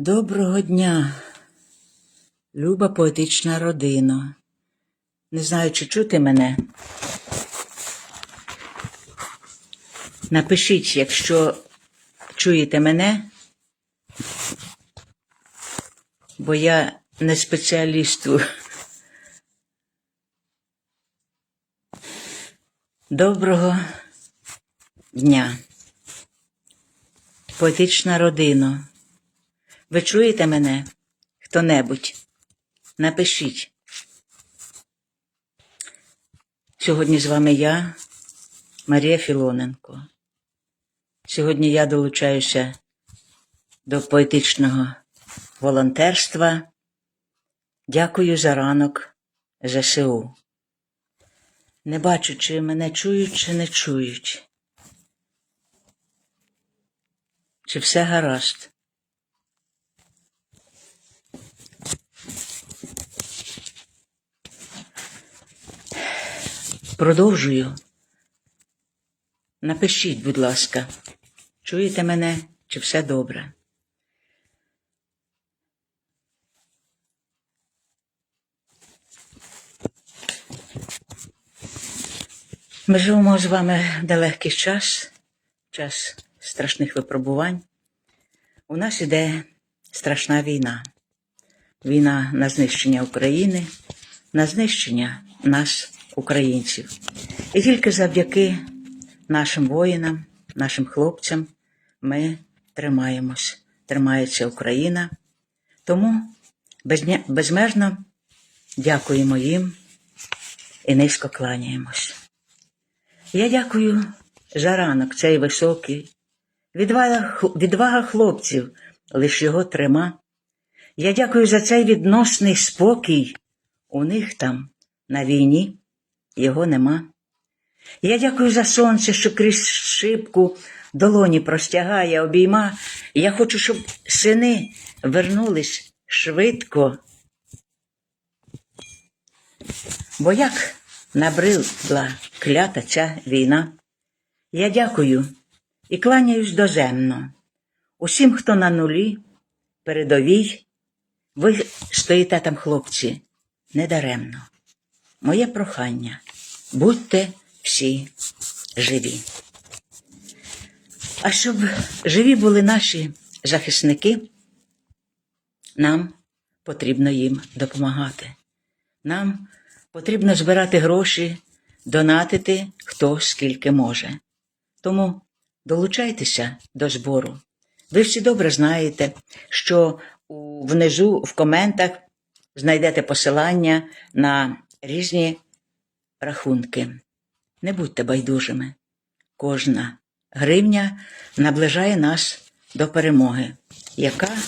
Доброго дня, люба поетична родина. Не знаю, чи чути мене. Напишіть, якщо чуєте мене, бо я не спеціаліст Доброго дня, поетична родина. Ви чуєте мене? Хто-небудь? Напишіть. Сьогодні з вами я, Марія Філоненко. Сьогодні я долучаюся до поетичного волонтерства. Дякую за ранок ЗСУ. Не бачу, чи мене чують, чи не чують. Чи все гаразд? Продовжую. Напишіть, будь ласка, чуєте мене, чи все добре? Ми живемо з вами нелегкий час, час страшних випробувань. У нас іде страшна війна. Війна на знищення України, на знищення нас, українців. І тільки завдяки нашим воїнам, нашим хлопцям ми тримаємось, тримається Україна. Тому безмежно дякуємо їм і низько кланяємось. Я дякую за ранок цей високий, відвага, відвага хлопців, лиш його трима. Я дякую за цей відносний спокій. У них там на війні його нема. Я дякую за сонце, що крізь шибку долоні простягає, обійма. Я хочу, щоб сини вернулись швидко. Бо як набридла клята ця війна, я дякую і кланяюсь доземно. Усім, хто на нулі, передовій, ви стоїте там, хлопці, недаремно. Моє прохання будьте всі живі. А щоб живі були наші захисники, нам потрібно їм допомагати. Нам потрібно збирати гроші, донатити хто скільки може. Тому долучайтеся до збору. Ви всі добре знаєте, що внизу в коментах знайдете посилання на різні рахунки. Не будьте байдужими. Кожна гривня наближає нас до перемоги, яка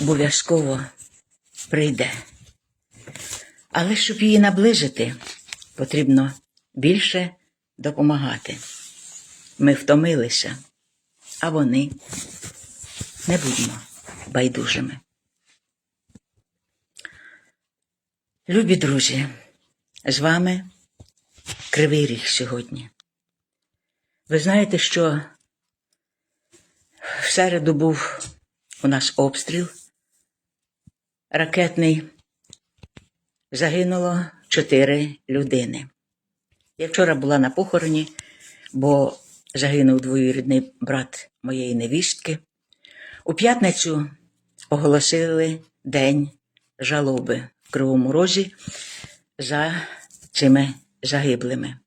обов'язково прийде. Але щоб її наблизити, потрібно більше допомагати. Ми втомилися, а вони не будьмо байдужими. Любі друзі, з вами Кривий Ріг сьогодні. Ви знаєте, що в середу був у нас обстріл ракетний. Загинуло чотири людини. Я вчора була на похороні, бо загинув двоюрідний брат моєї невістки. У п'ятницю оголосили День жалоби в Кривому Розі за цими загиблими.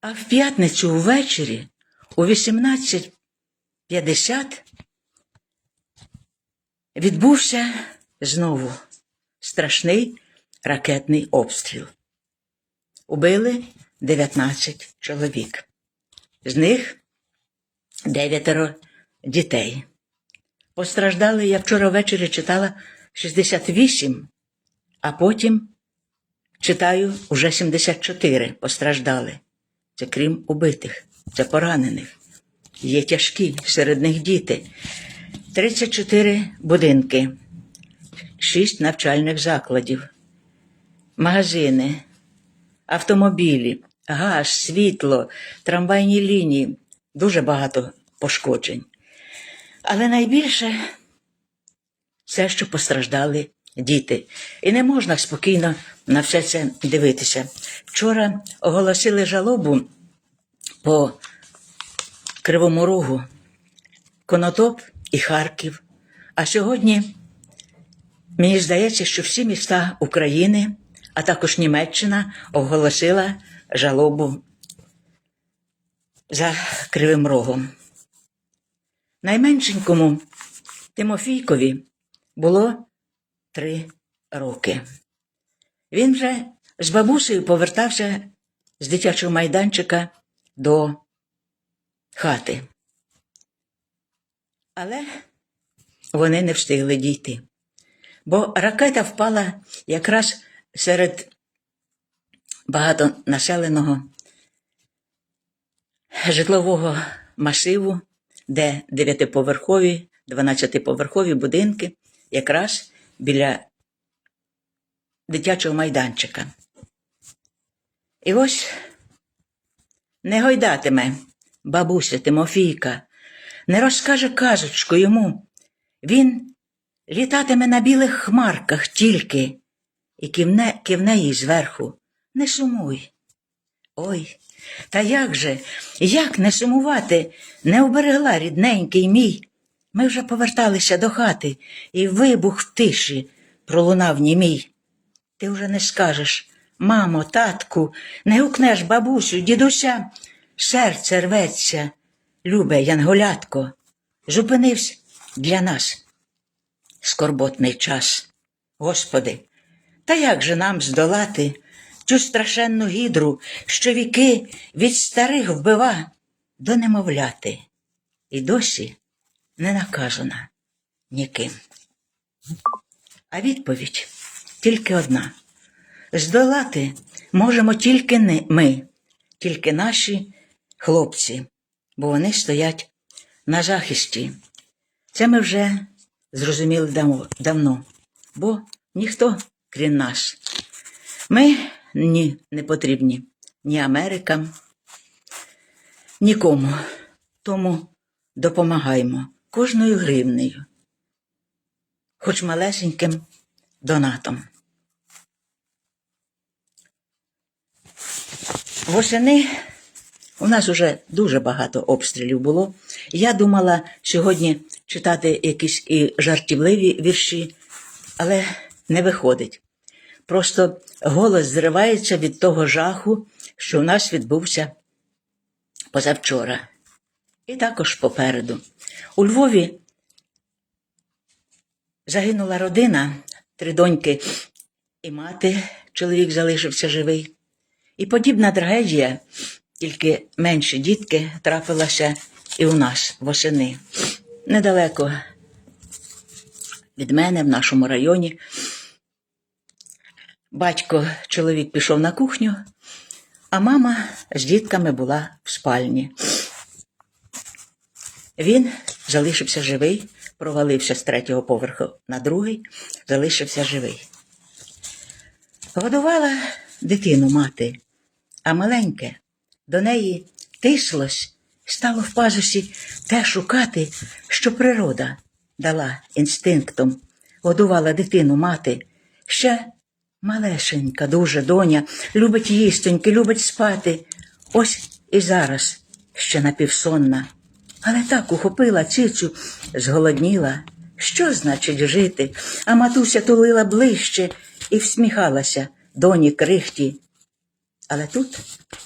А в п'ятницю ввечері о 18.50 відбувся знову страшний ракетний обстріл. Убили 19 чоловік. З них дев'ятеро дітей. Постраждали, я вчора ввечері читала 68, а потім читаю уже 74 постраждали. Це крім убитих, це поранених. Є тяжкі, серед них діти. 34 будинки, 6 навчальних закладів, магазини, автомобілі, газ, світло, трамвайні лінії. Дуже багато пошкоджень. Але найбільше це, що постраждали діти. І не можна спокійно на все це дивитися. Вчора оголосили жалобу по Кривому Рогу, Конотоп і Харків. А сьогодні мені здається, що всі міста України, а також Німеччина, оголосила жалобу за Кривим Рогом. Найменшенькому Тимофійкові було три роки. Він вже з бабусею повертався з дитячого майданчика до хати. Але вони не встигли дійти. Бо ракета впала якраз серед багатонаселеного житлового масиву, де дев'ятиповерхові, дванадцятиповерхові будинки, якраз біля дитячого майданчика. І ось не гойдатиме бабуся Тимофійка, не розкаже казочку йому. Він літатиме на білих хмарках тільки і кивне, кивне їй зверху. Не сумуй. Ой, та як же, як не сумувати, не оберегла рідненький мій. Ми вже поверталися до хати, і вибух в тиші пролунав німій. Ти вже не скажеш, мамо, татку, не гукнеш бабусю, дідуся, серце рветься, любе янголятко, зупинився для нас скорботний час. Господи, та як же нам здолати цю страшенну гідру, що віки від старих вбива до немовляти, і досі не наказана ніким. А відповідь тільки одна: здолати можемо тільки не ми, тільки наші хлопці, бо вони стоять на захисті. Це ми вже зрозуміли дав- давно, бо ніхто, крім нас. Ми ні, не потрібні ні Америкам, нікому. Тому допомагаємо кожною гривнею, хоч малесеньким донатом. Восени у нас уже дуже багато обстрілів було. Я думала сьогодні читати якісь і жартівливі вірші, але не виходить. Просто голос зривається від того жаху, що у нас відбувся позавчора. І також попереду. У Львові загинула родина, три доньки і мати, чоловік залишився живий. І подібна трагедія, тільки менші дітки, трапилася і у нас восени. Недалеко від мене, в нашому районі. Батько, чоловік пішов на кухню, а мама з дітками була в спальні. Він залишився живий, провалився з третього поверху на другий, залишився живий. Годувала дитину мати, а маленьке до неї тислось, стало в пазусі те шукати, що природа дала інстинктом, годувала дитину мати. Ще малешенька, дуже доня, любить їстоньки, любить спати. Ось і зараз ще напівсонна. Але так ухопила цицю, зголодніла. Що значить жити? А матуся тулила ближче і всміхалася доні крихті. Але тут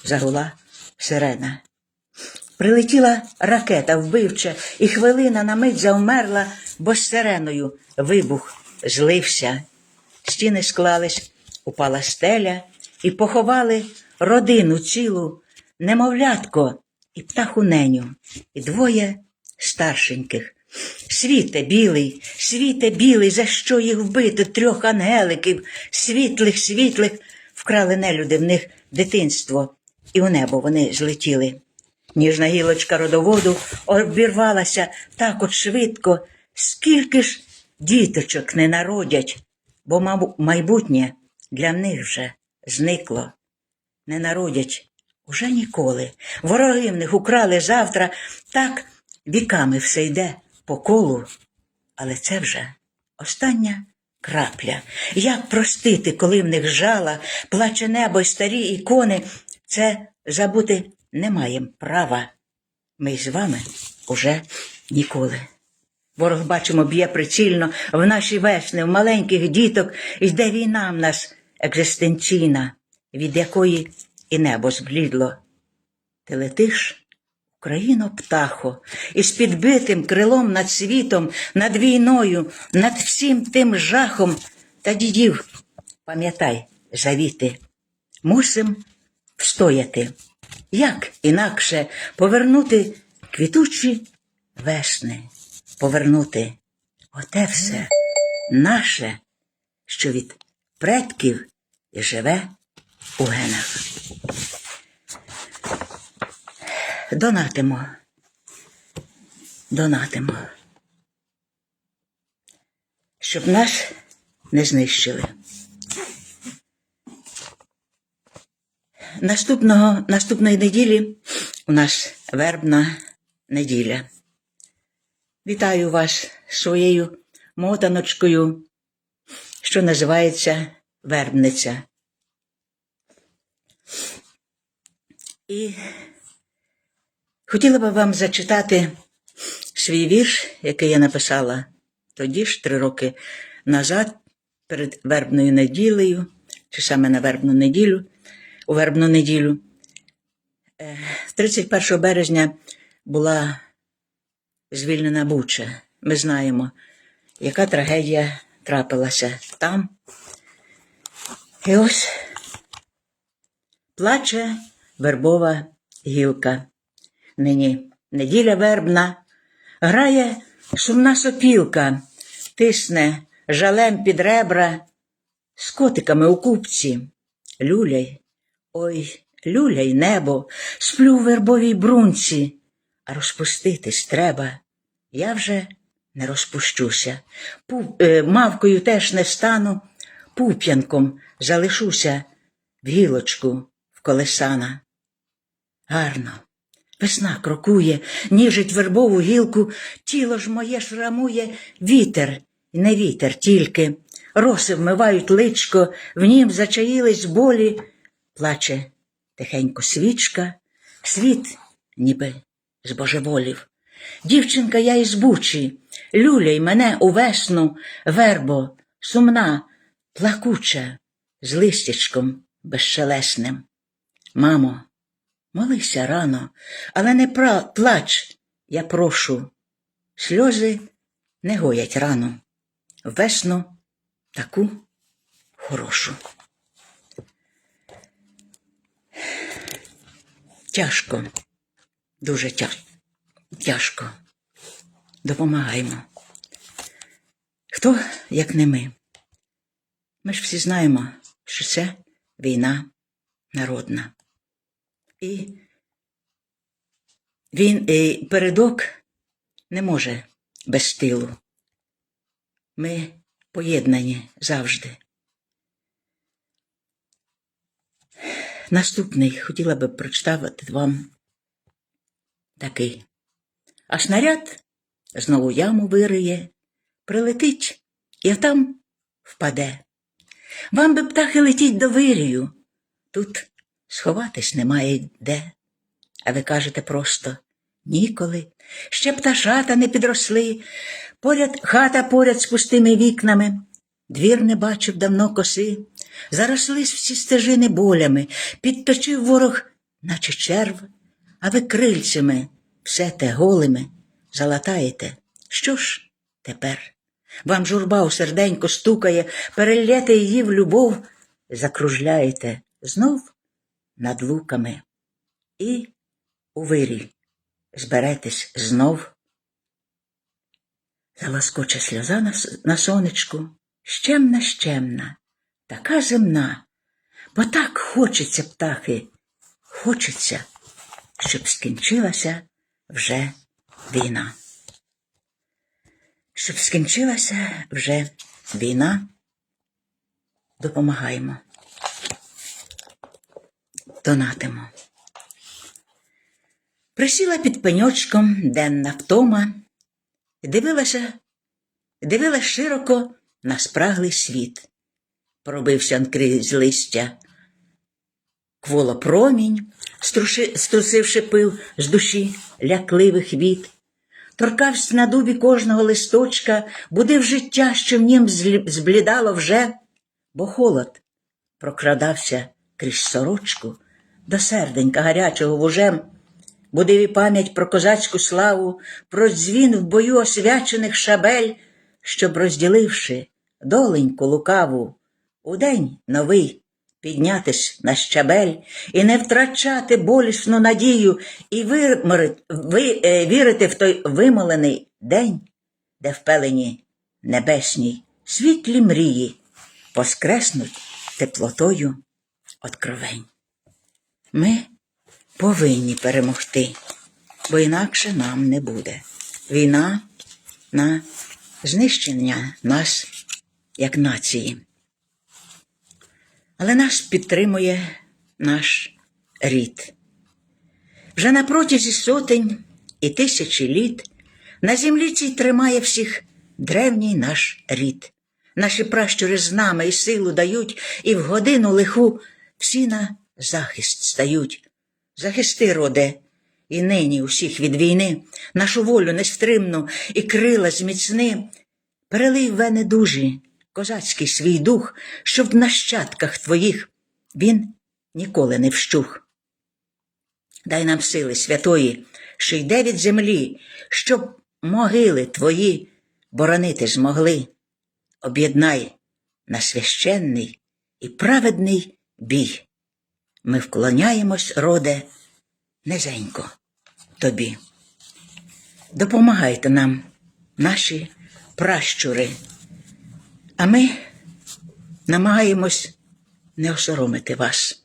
загула сирена. Прилетіла ракета вбивча, і хвилина на мить завмерла, бо з сиреною вибух злився. Стіни склались, упала стеля, і поховали родину цілу, немовлятко і птаху неню, і двоє старшеньких. Світе білий, світе білий, за що їх вбити трьох ангеликів, світлих, світлих, вкрали нелюди в них дитинство, і у небо вони злетіли. Ніжна гілочка родоводу обірвалася так от швидко, скільки ж діточок не народять, бо майбутнє для них вже зникло. Не народять уже ніколи. Вороги в них украли завтра, так віками все йде по колу, але це вже остання крапля. Як простити, коли в них жала, плаче небо й старі ікони, це забути не маєм права. Ми з вами уже ніколи. Ворог, бачимо, б'є прицільно в наші весни, в маленьких діток, йде війна в нас екзистенційна, від якої і небо зблідло. Ти летиш, Україно, птахо, із підбитим крилом над світом, над війною, над всім тим жахом та дідів. Пам'ятай, завіти, мусим встояти. Як інакше повернути квітучі весни, повернути оте все наше, що від предків і живе у генах. Донатимо. Донатимо. Щоб нас не знищили. Наступного, наступної неділі у нас вербна неділя. Вітаю вас своєю мотаночкою, що називається вербниця. І хотіла би вам зачитати свій вірш, який я написала тоді ж, три роки назад, перед вербною неділею, чи саме на вербну неділю, у вербну неділю. Е, 31 березня була звільнена Буча. Ми знаємо, яка трагедія трапилася там. І ось плаче вербова гілка. Нині неділя вербна, грає сумна сопілка, тисне жалем під ребра, з котиками у купці. Люляй, ой, люляй небо, сплю в вербовій брунці, а розпуститись треба. Я вже не розпущуся, Пу, е, мавкою теж не стану, пуп'янком залишуся в гілочку в колесана. Гарно. Весна крокує, ніжить вербову гілку, тіло ж моє шрамує вітер, не вітер тільки. Роси вмивають личко, в нім зачаїлись болі, плаче тихенько свічка, світ ніби збожеволів. Дівчинка я із бучі, люляй мене у весну, вербо, сумна, плакуча, з листячком безшелесним. Мамо, молися рано, але не плач, я прошу. Сльози не гоять рану. Весну таку хорошу. Тяжко, дуже тяжко. Тяжко. Допомагаємо. Хто, як не ми? Ми ж всі знаємо, що це війна народна. І він і передок не може без тилу. Ми поєднані завжди. Наступний хотіла би прочитати вам такий. А снаряд знову яму вириє, прилетить і там впаде. Вам би птахи летіть до вирію. Тут сховатись немає де. А ви кажете просто ніколи. Ще пташата не підросли, поряд хата поряд з пустими вікнами. Двір не бачив давно коси, зарослись всі стежини болями, підточив ворог, наче черв, а ви крильцями все те голими залатаєте. Що ж тепер? Вам журба у серденько стукає, перелєте її в любов, закружляєте знов над луками. І у вирі зберетесь знов. Заласкоче сльоза на, на сонечку, щемна, щемна, така земна, бо так хочеться, птахи, хочеться, щоб скінчилася вже війна. Щоб скінчилася вже війна, допомагаємо. Донатимо. Присіла під пеньочком денна втома, і дивилася, дивилась широко на спраглий світ. Пробився крізь листя. Кволо промінь, струши, струсивши пил з душі лякливих віт. Торкався на дубі кожного листочка, будив життя, що в нім зблідало вже, бо холод прокрадався крізь сорочку до серденька гарячого вужем, будив і пам'ять про козацьку славу, про дзвін в бою освячених шабель, щоб, розділивши доленьку лукаву, у день новий піднятись на щабель і не втрачати болісну надію, і виморить, ви, е, вірити в той вимолений день, де впелені небесній світлі мрії воскреснуть теплотою откровень. Ми повинні перемогти, бо інакше нам не буде. Війна на знищення нас як нації. Але нас підтримує наш рід. Вже на протязі сотень і тисячі літ на землі цій тримає всіх древній наш рід. Наші пращури з нами і силу дають, і в годину лиху всі на захист стають. Захисти, роде, і нині усіх від війни, нашу волю нестримну і крила зміцни, перелий в дужі, козацький свій дух, щоб в нащадках твоїх він ніколи не вщух. Дай нам сили святої, що йде від землі, щоб могили твої боронити змогли. Об'єднай на священний і праведний бій. Ми вклоняємось, роде, низенько тобі. Допомагайте нам, наші пращури, а ми намагаємось не осоромити вас.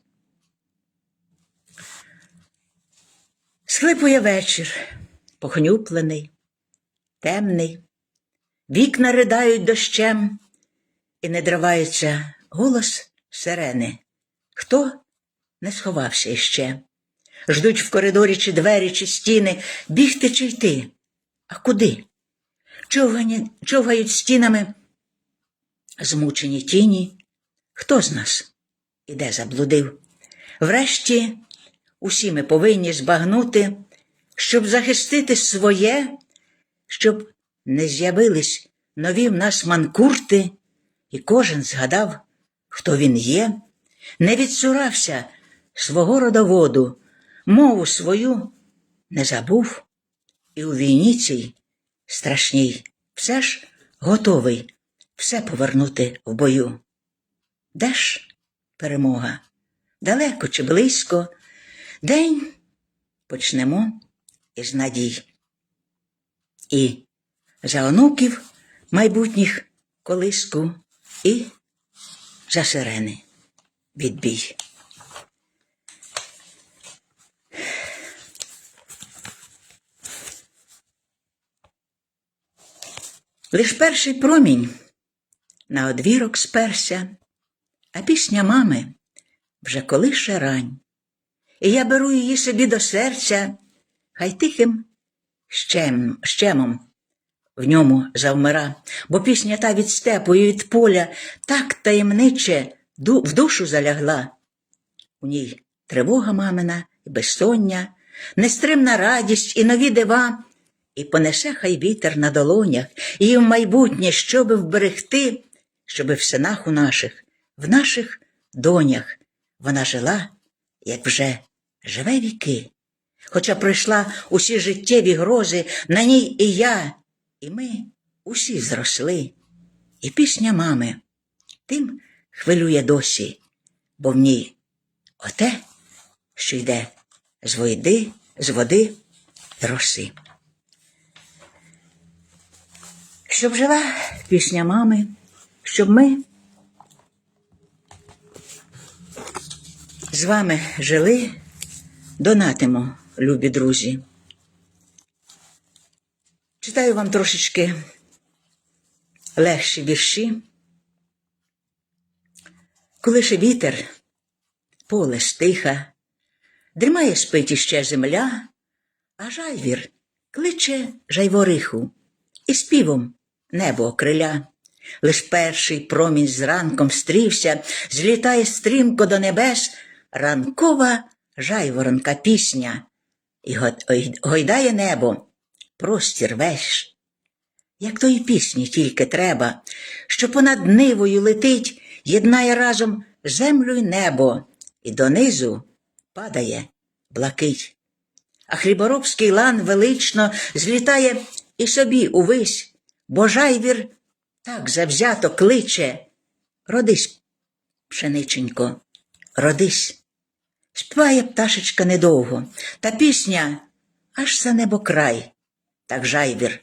Схлипує вечір, похнюплений, темний, вікна ридають дощем, і не дривається голос сирени. Хто не сховався іще? Ждуть в коридорі чи двері, чи стіни, бігти чи йти. А куди? Човгані, човгають стінами змучені тіні. Хто з нас іде заблудив? Врешті усі ми повинні збагнути, щоб захистити своє, щоб не з'явились нові в нас манкурти, і кожен згадав, хто він є, не відсурався свого родоводу, мову свою не забув, і у війні цій страшній все ж готовий все повернути в бою. Де ж перемога? Далеко чи близько? День почнемо із надій. І за онуків майбутніх колиску, і за сирени відбій. Лиш перший промінь на одвірок сперся, а пісня мами вже колише рань. І я беру її собі до серця, хай тихим щем, щемом в ньому завмира, бо пісня та від степу і від поля так таємниче в душу залягла. У ній тривога мамина і безсоння, нестримна радість і нові дива, і понесе хай вітер на долонях, і в майбутнє, щоби вберегти, щоби в синах у наших, в наших донях вона жила, як вже живе віки. Хоча пройшла усі життєві грози, на ній і я, і ми усі зросли. І пісня мами тим хвилює досі, бо в ній оте, що йде з води, з води роси. Щоб жила пісня мами, щоб ми з вами жили, донатимо, любі друзі. Читаю вам трошечки легші вірші. Коли ще вітер, поле стиха, дрімає спить іще земля, а жайвір кличе жайвориху. і співом небо окриля. Лиш перший промінь з ранком стрівся, злітає стрімко до небес ранкова жайворонка пісня, і гойдає небо, простір весь. Як тої пісні тільки треба, що понад нивою летить, єднає разом землю й небо, і донизу падає блакить. А хліборобський лан велично злітає і собі увесь, бо жайвір так завзято кличе. Родись, пшениченько, родись. Співає пташечка недовго, та пісня аж за небо край. Так жайвір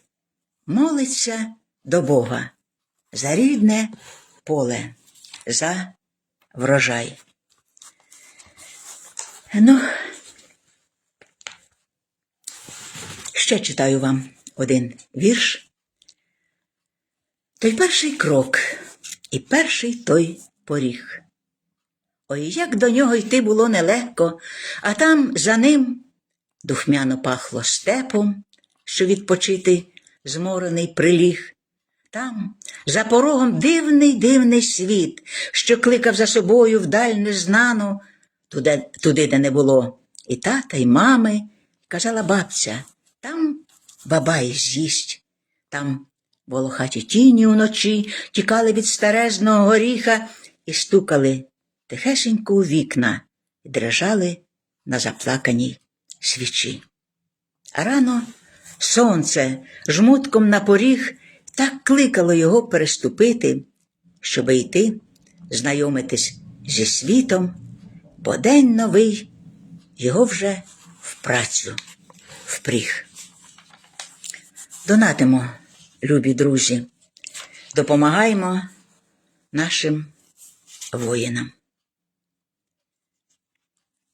молиться до Бога за рідне поле, за врожай. Ну, ще читаю вам один вірш. Той перший крок і перший той поріг. Ой, як до нього йти було нелегко, а там за ним духмяно пахло степом, що відпочити зморений приліг. Там, за порогом, дивний дивний світ, що кликав за собою вдаль незнану, туди, туди, де не було і тата, і мами, казала бабця, там бабай з'їсть, там волохаті тіні уночі тікали від старезного горіха і стукали тихесенько у вікна і дрижали на заплаканій свічі. А рано сонце жмутком на поріг так кликало його переступити, щоби йти, знайомитись зі світом, бо день новий його вже в працю впріг. Донатимо, любі друзі, допомагаємо нашим воїнам,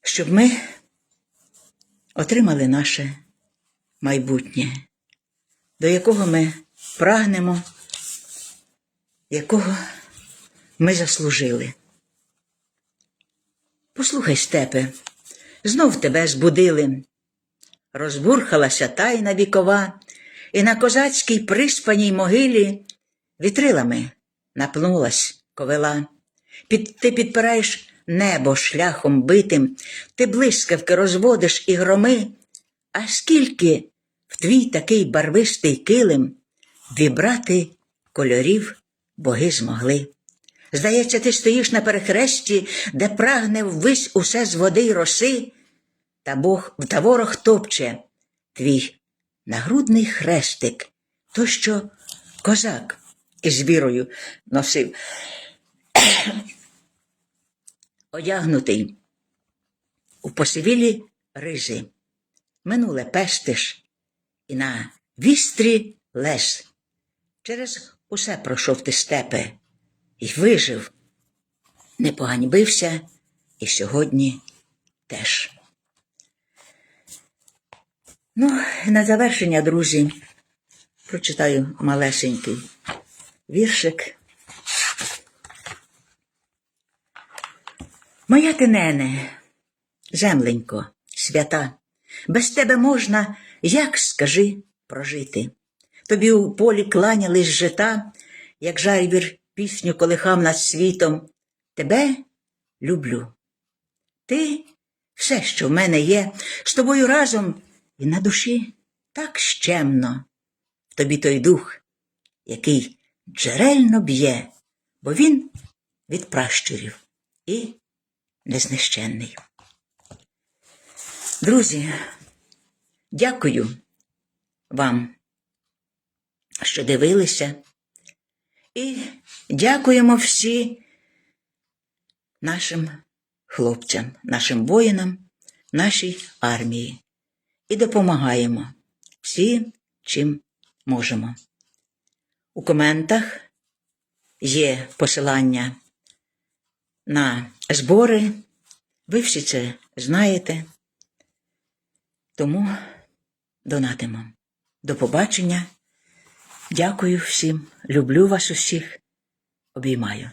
щоб ми отримали наше майбутнє, до якого ми прагнемо, якого ми заслужили. Послухай, степе, знов тебе збудили. Розбурхалася тайна вікова, і на козацькій приспаній могилі вітрилами напнулась ковила. Під, ти підпираєш небо шляхом битим, ти блискавки розводиш і громи, а скільки в твій такий барвистий килим вібрати кольорів боги змогли. Здається, ти стоїш на перехресті, де прагне ввись усе з води й роси, та Бог та ворог топче твій нагрудний хрестик, то, що козак із вірою носив, одягнутий у посивілі ризи. Минуле пестиш і на вістрі лес. Через усе пройшов ти степе і вижив, не поганьбився і сьогодні теж. Ну, на завершення, друзі, прочитаю малесенький віршик. Моя ти нене, земленько, свята, без тебе можна, як скажи, прожити. Тобі у полі кланялись жита, як жайвір пісню колихав над світом. Тебе люблю. Ти все, що в мене є, з тобою разом і на душі так щемно. В тобі той дух, який джерельно б'є, бо він від пращурів і незнищенний. Друзі, дякую вам, що дивилися, і дякуємо всі нашим хлопцям, нашим воїнам, нашій армії і допомагаємо всім, чим можемо. У коментах є посилання на збори. Ви всі це знаєте. Тому донатимо. До побачення. Дякую всім. Люблю вас усіх. Обіймаю.